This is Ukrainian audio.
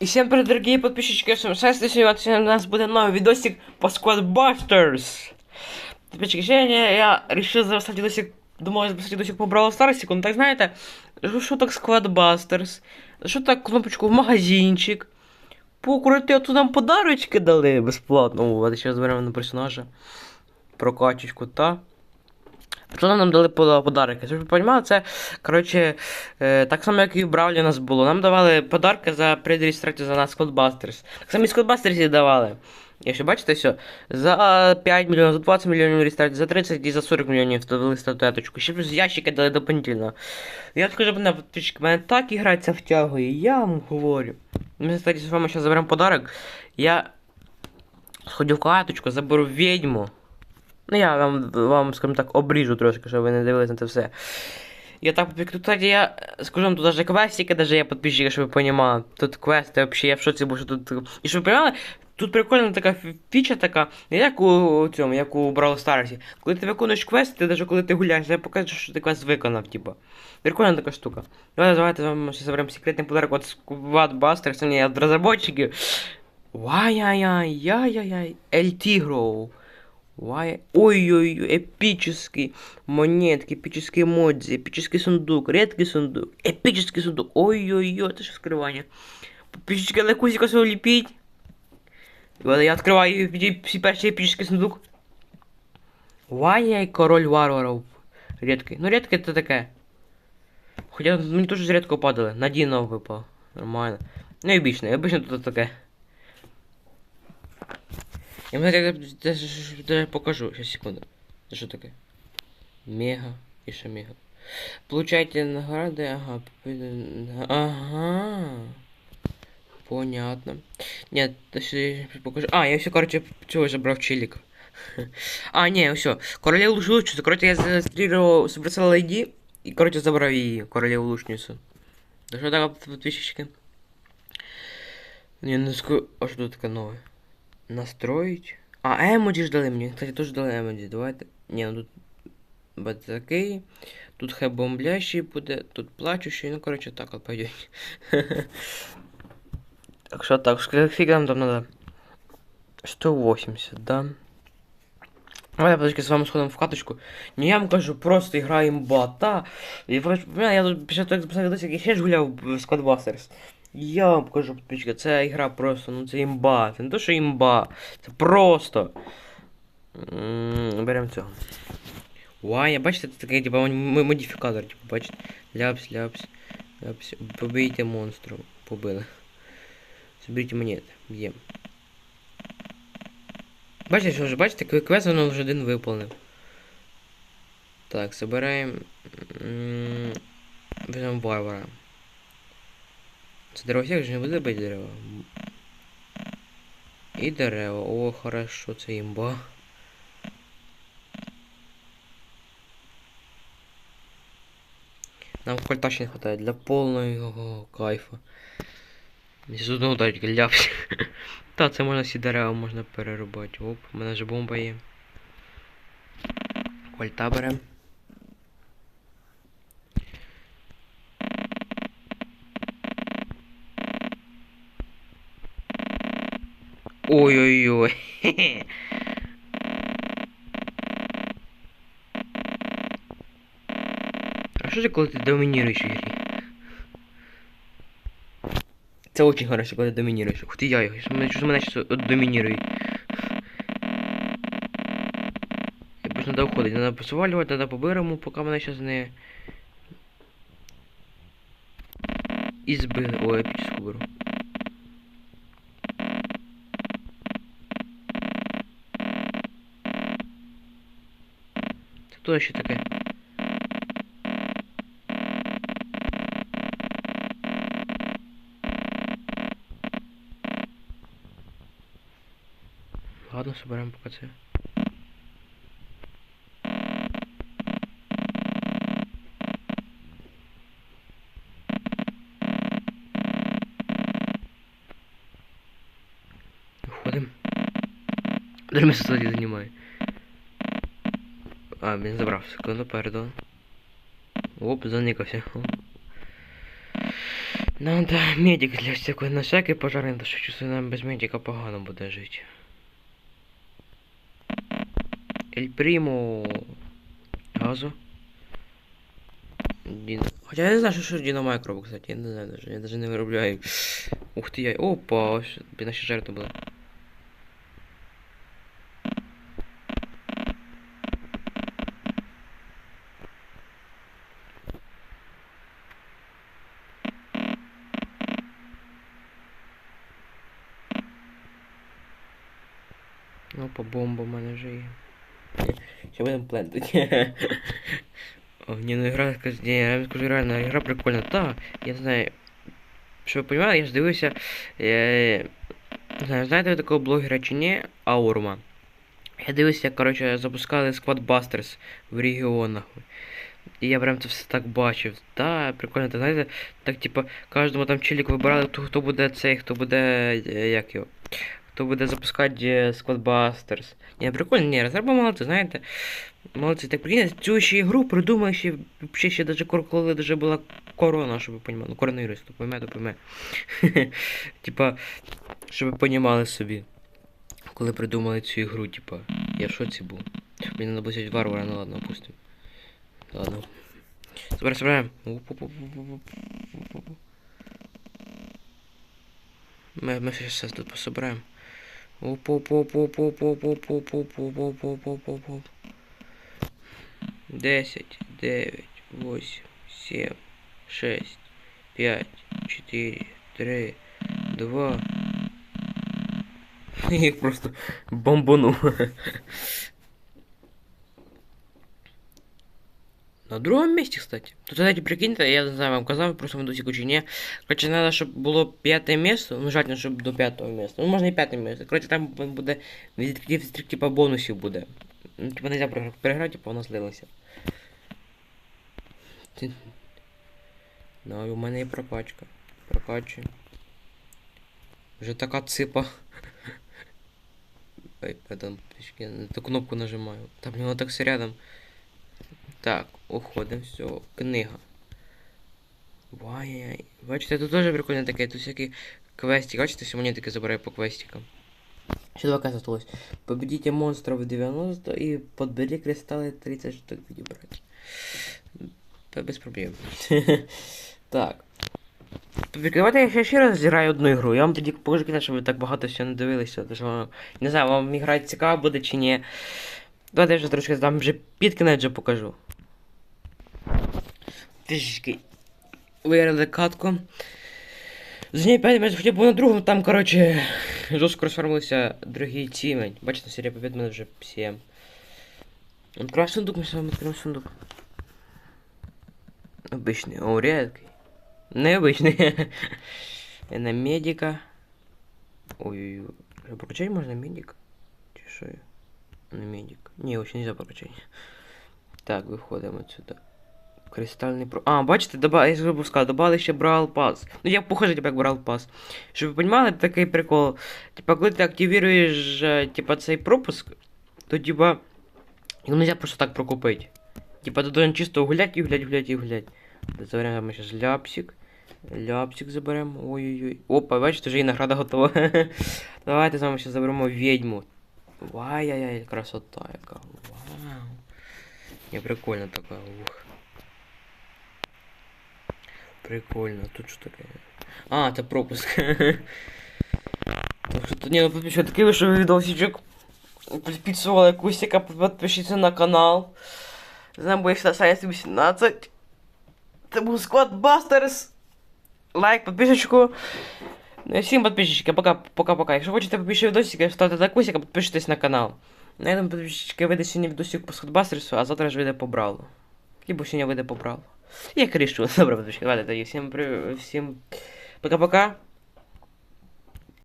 І всім привіт, дорогі підписчики, всім щастя, сьогодні у нас буде новий відосик по Squadbusters. Підписчики, сьогодні я вирішив записати відосик, думаю, записати відосик по Brawl Stars, ну так знаєте, що, так Squadbusters, що так кнопочку в магазинчик, покурити, а нам подарочки дали безплатно, о, зараз зберемо на персонажа, прокачечку, та... Що нам дали по- подарки? Щоб ви розуміли, це, коротше, е, так само, як і в Бравлі у нас було. Нам давали подарки за предреєстрацію за нас Codebusters. Так само і Codebusters і давали. Якщо бачите, все, за 5 мільйонів, за 20 мільйонів реєстрації, за 30 і за 40 мільйонів дали статуеточку. Ще плюс ящики дали дополнительно. Я скажу, мене підписчики, мене так іграція втягує, я вам говорю. Ми, кстати, з вами зараз заберемо подарок. Я сходю в каточку, заберу відьму. Ну, я вам, вам, скажімо так, обріжу трошки, щоб ви не дивились на це все. Я так, кстати, я скажу тут даже квестики, даже є підписчики, щоб ви понимали. Тут квести, вообще, я в шоці, бо що тут. І щоб ви понимали, тут прикольна така фіча така, не як у цьому, як у Brawl Stars. Коли ти виконуєш квест, ти даже коли ти гуляєш, я покажу, що ти квест виконав, типа. Прикольна така штука. Давайте, давайте з ще заберемо секретний подарок от Squad Buster, це не від розробників. Вай-яй-яй-яй-яй-яй, El Tigro. Вай... Ой-ой-ой, эпический монетки, эпические модзи, эпический сундук, редкий сундук, эпический сундук. Ой-ой-ой, это же вскрывание. Подписчики лайкусика свого ліпіть. І от я відкриваю і всі перший епічний сундук. Вай-яй, король варваров. Редкий. Ну, редкий это таке. Хоча мені теж з рідко падали. На Діно випав. Нормально. Ну, і обычно, обычно тут таке. Я вам даже, даже, даже покажу. Сейчас, секунду. Что такое? Мега. И что мега? Получайте награды. Ага. Ага. Понятно. Нет, покажу. А, я все, короче, чего забрал челик. А, не, все. Королеву лучницу. Короче, я зарегистрировал Суперцел ID. И, короче, забрал ее, королеву лучницу. Да что так, подписчики? Не, ну. А что такое новое? Настроить. А, емоджі ж дали мені. Кстати, теж дали емоджі. Давайте. Ні, ну тут. Бат такий. Тут хай бомблящий буде, тут плачущий, ну короче так от пойдет. Так що так, скільки нам там надо? 180, да? Давай, подожди, з вами сходимо в каточку. Не я вам кажу, просто граємо бота. І я тут після того, як записав я ще ж гуляв в Squadbusters. Я вам кажу, підписчики, це гра просто, ну це імба. Це не то, що імба. Це просто. Беремо цього. Вай, я бачите, це такий, типа, модифікатор, типу, бачите. Ляпс, ляпс, ляпс. Побийте монстру. Побили. Соберіть монети. Б'єм. Бачите, що вже, бачите, кве- квест воно вже один виповнив. Так, собираємо. м, Візьмемо варвара. Це дровосек же не буде бити дерева. І дерева. О, хорошо, це імба. Нам кольта ще не хватає для повного кайфа. З одного ударить ляпс. Та, це можна всі дерева можна перерубати. Оп, у мене ж бомба є. Кольта берем. Ой-ой-ой. А що це коли ти домініруєш в ігрі? Це очень хорошо, коли ти домініруєш. Ти я його, що що мене щось домінірує. Я просто треба уходити, треба посвалювати, треба поберемо, поки мене щас не... І збили. Ой, епічку беру. Це то ще таке. Ладно, соберемо поки це. Уходим. Даже место занимаю. А, він забрав секунду, пардон. Оп, заникався. Надо медик для всякої на всякий пожарний, то що чувствую, нам без медика погано буде жити. Ель Примо. Газу. Діно. Хоча я не знаю, що, що Діно Майкро, кстати, я не знаю даже, я даже не виробляю. Ух ти я. Опа, ось, наші жертви були. Опа, бомба в мене вже є. Ще будемо плентати. О, не, ну игра, я вам скажу, реально, игра прикольна. Та, я не знаю, що ви розуміли, я ж дивився, е, не знаю, знаєте ви такого блогера чи ні, Аурма. Я дивився, коротше, запускали Squad Busters в регіонах. І я прям це все так бачив. Та, прикольно, так знаєте, так типа кожному там чилік вибирали, хто, хто буде цей, хто буде. е, як його. Хто буде запускати е, Squad Busters. Ні, прикольно, ні, розробили молодці, знаєте. Молодці, так прикиньте, цю ще ігру придумали ще, ще, ще даже коли даже була корона, щоб ви понімали. Ну, коронавірус, то пойме, то пойме. Типа, щоб ви понімали собі. Коли придумали цю ігру, типа, я в шоці був. Мені надо було варвара, ну ладно, опустим. Ладно. Збираємо. Ми, ми ще зараз тут пособираємо. Оп оп оп оп оп оп оп оп оп оп оп оп оп оп оп 10, 9, 8, 7, 6, 5, 4, 3, 2. Їх просто бомбанув. На другом месте, кстати. Тут, знаете, прикиньте, я не знаю, вам казав, просто в досі чи ні. Короче, надо, щоб було п'яте місце, ну желательно, щоб до п'ятого місця. Ну, можна і п'яте місце. Короче, там буде від типа бонусів буде. Ну, типа нельзя програ- переграти, типа воно злилося. Ну, і у мене є прокачка. Прокачуємо. Вже така ципа. Ой, пардон, я на ту кнопку нажимаю. Там у нього так все рядом. Так, уходимо, все, книга. Вай-яй. Бачите, тут теж прикольно таке, тут всякі квестики. Бачите, мені таке забирає по квестикам. Ще два квеста осталось. Победите монстров 90 и подбери кристаллы 30 штук брать. Та без проблем. так. Давайте я ще, ще раз зіграю одну ігру. Я вам тоді покажу кінець, щоб ви так багато всього не дивилися. Тому що, не знаю, вам ігра цікава буде чи ні. Давайте я вже трошки там вже під вже покажу Трішечки виграли катку. З неї 5 метрів хоча б на другому, там, коротше, жорстко розформилися другі тіми. Бачите, серія побед мене вже 7. Открывай сундук, мы с вами откроем сундук. Обычный, о, редкий. Необычный. На медика. Ой-ой-ой. Что, Прокачать можно медик? Чи що я? На медик. Не, вообще нельзя прокачать. Так, виходимо отсюда. Кристальний про. А, бачите, доба... я забув сказати, добавили ще Брал Пас. Ну я покажу типа, як Брал Пас. Щоб ви розуміли, такий прикол. Типа, коли ти активуєш, е, типа, цей пропуск, то типа. Його нельзя просто так прокупити. Типа, ти должен чисто гулять і гулять, гулять і гулять. Заберемо ми зараз ляпсик. Ляпсик заберемо. Ой-ой-ой. Опа, бачите, вже і награда готова. Давайте з вами ще заберемо відьму. Вай-яй-яй, красота яка. Вау. Не, прикольно така, ух. Прикольно, тут что таке? А, это пропуск. Так що ні, ну підписчики, такий що відосичок. Підписували Кустика, підпишіться на канал. З нами буде Сайенс 18. Це був Squad Busters. Лайк, подписочку. Ну и всем подписчики, пока-пока-пока. Если хочете побольше видосики, ставте лайкусик, а подпишитесь на канал. На этом подписчики выйдет сегодня видосик по Squad Busters, а завтра ж вийде по Бравлу. Либо сегодня выйдет по Бравлу. Я кричу. Добро, подписчики, ладно, это я. Всем, всем пока-пока.